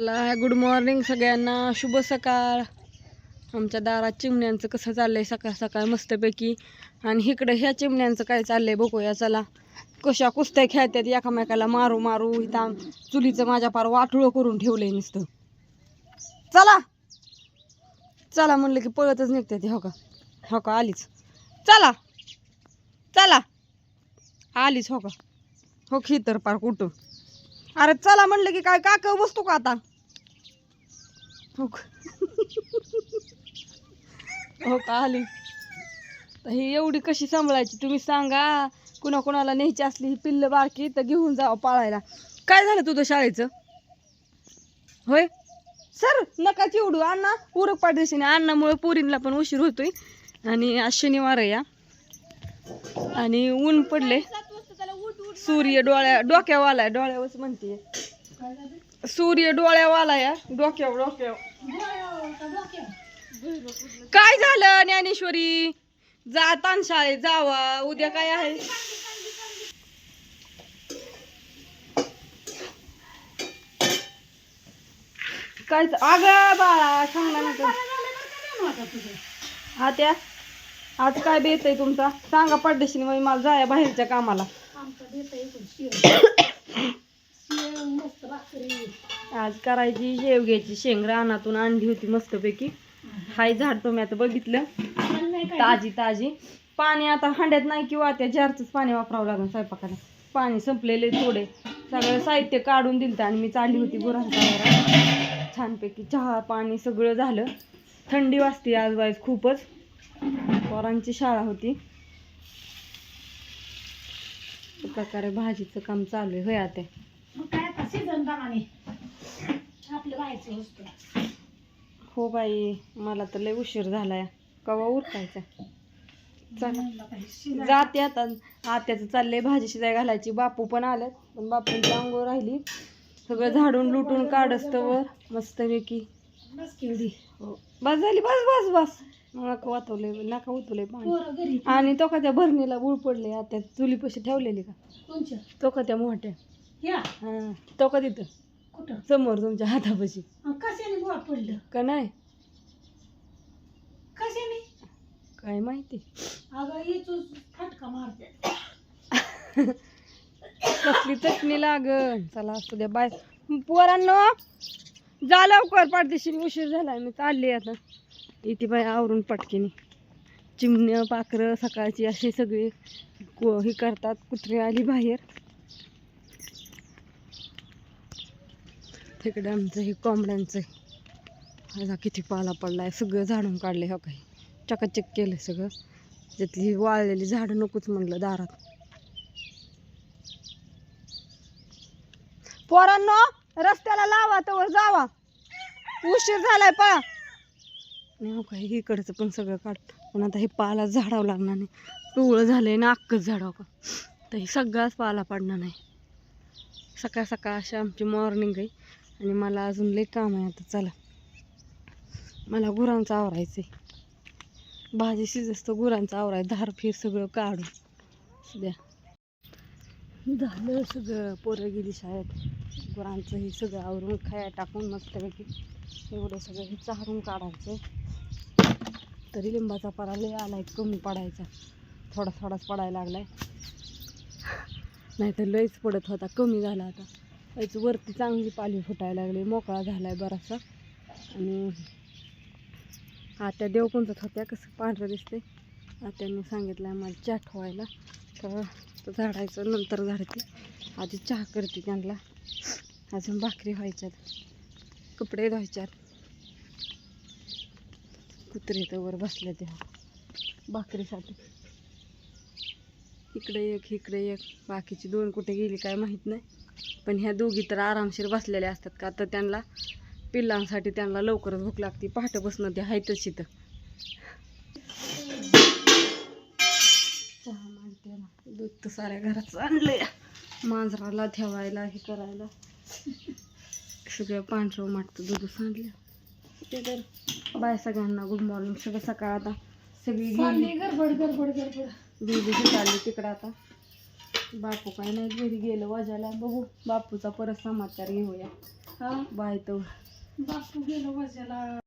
ला good morning सगळ्यांना. शुभ सकाळ. आमच्या दारात चिमण्यांचं कसं चाललंय सकाळ सकाळ मस्तपैकी. आणि इकडं ह्या चिमण्यांचं काय चाललंय बघूया चला. कशा कुस्त्या खेळतात एकामेकाला मारू मारू इथं चुलीचं माझ्या पार वाटुळं करून ठेवलंय नुसतं. चला! चला म्हणलं की पळतच निघतात ते हो का? हो का? आलीच. चला! चला! आलीच हो का? हो खी तर पार कुठं? अरे चला म्हणलं की काय काक बसतो का आता? हो हो का आली? तर ही एवढी कशी सांभाळायची? तुम्ही सांगा. कुणा कुणाला न्यायची असली ही पिल्ल बारकी तर घेऊन जावं पाळायला. काय झालं तुझं शाळेचं? होय? सर नका चिवडू. अण्णा पूरक पाठदिशीने. अण्णामुळे पोरींना पण उशीर होतोय. आणि आज शनिवार या. आणि ऊन पडले. सूर्य डोळ्या डोक्यावाला आहे डोळ्यावरच म्हणते. सूर्य डोळ्यावाला या डोक्यावर डोक्यावर. काय झालं ज्ञानेश्वरी? जाता शाळेत जावा. उद्या काय आहे? काय अग बाळा सांगला ना हा त्या आज काय बेत आहे तुमचा? सांगा पडदेशी मला जाया बाहेरच्या कामाला. आज करायची शेवग्याची शेंग रानातून आणली होती मस्तपैकी. हाय झाड तुम्ही आता बघितलं. ताजी ताजी. पाणी आता हांड्यात नाही किंवा त्या जारचंच पाणी वापरावं लागेल स्वयंपाकाला. पाणी संपलेले थोडे. सगळं साहित्य काढून दिलं आणि मी चालली होती गुरांचा छानपैकी चहा पाणी सगळं झालं. थंडी वाजते आज बाईस खूपच. पोरांची शाळा होती. प्रकारे भाजीचं काम चालू आहे होय आता हो बाई मला तर लय उशीर झालाय. कवा उरकायचा? चला. जाते आता. आत्याचं चाललंय भाजी शिजाय घालायची. बापू पण आल्यात पण बापूंची अंघोळ राहिली. सगळं झाडून लुटून काढस्तवर. मस्तपैकी. हो. बस झाली. बस बस बस. नका वाचवले नका उतवले पाणी. आणि तो का त्या भरणीला गुळ पडले आता चुलीपाशी ठेवलेली का? तो का त्या मोठ्या? हा तो का तिथं? समोर तुमच्या हातापाशी. कशाने गोळ पडलं? का नाही? कशाने? काय माहिती? अगं इथून फटका मारते. कसली चटणी लागन? चला असू द्या बाय. पोरांनो जा लवकर पाठदेशी उशीर झालाय मी चालली आता. इथे बाय आवरून पटकीने. चिमण्या पाखरं सकाळची अशी सगळी को- हे करतात कुत्री आली बाहेर. तिकडे आमचं हे कोंबड्यांचं आहे. आता किती पाला पडलाय. सगळं झाडून काढले हो काही. चकाचक केलं सगळं. त्यातली वाळलेली झाडं नकोच म्हणलं दारात. पोरांनो रस्त्याला लावा तर जावा. उशीर झालाय पा नाही हो काय इकडचं पण सगळं काढ. पण आता हे पाला झाडावं लागणार नाही. पिवळं झालंय ना अक्कच झाडावं हो का? तर हे सगळाच पाला पडणार नाही. सकाळ सकाळ अशी आमची मॉर्निंग आहे. आणि मला अजून लई काम आहे आता चला. मला गुरांचं आवरायचं आहे भाजी शिजस्त गुरांचं आवराय धार फिर सगळं काढून. सध्या झालं सगळं पोरं गेली शाळेत. गुरांचं हे सगळं आवरून खाया टाकून मस्तपैकी एवढं सगळं हे चारून काढायचं तरी लिंबाचा पारा लय आलाय कमी पडायचा. थोडा थोडाच पडायला लागलाय. नाहीतर लयच पडत होता कमी झाला आता याच वरती चांगली पाली फुटायला लागली मोकळा झाला आहे बराचसा. आणि आत्या देवकुंजत होत्या कसं पांढरं दिसते आत्याने सांगितलं आम्हाला चहा ठेवायला. तर झाडायचं नंतर झाडते आधी चहा करते त्यांना. अजून भाकरी व्हायच्यात. कपडे धुवायच्यात. कुत्रे तर वर बसल्या ते. भाकरीसाठी. इकडे एक इकडे एक. बाकीची दोन कुठे गेली काय माहीत नाही. पण ह्या दोघी तर आरामशीर बसलेल्या असतात का? तर त्यांना पिल्लांसाठी त्यांना लवकरच भूक लागते. पहाटे बसणं ते हाय तशी चहा मांडते दूध तर साऱ्या घरात आणलंय. मांजराला ठेवायला हे करायला. सगळं पांढरं माटतं दूध सांडलं. ते तर बाय सगळ्यांना गुड मॉर्निंग. सगळं सकाळ आता सगळी गडबड गडबड गडबड. दीदी चालली तिकडं आता. बापू काय नाही घरी गेलं वाजायला. बघू बापूचा परत समाचार घेऊया. बाय तो. बापू गेलो बसायला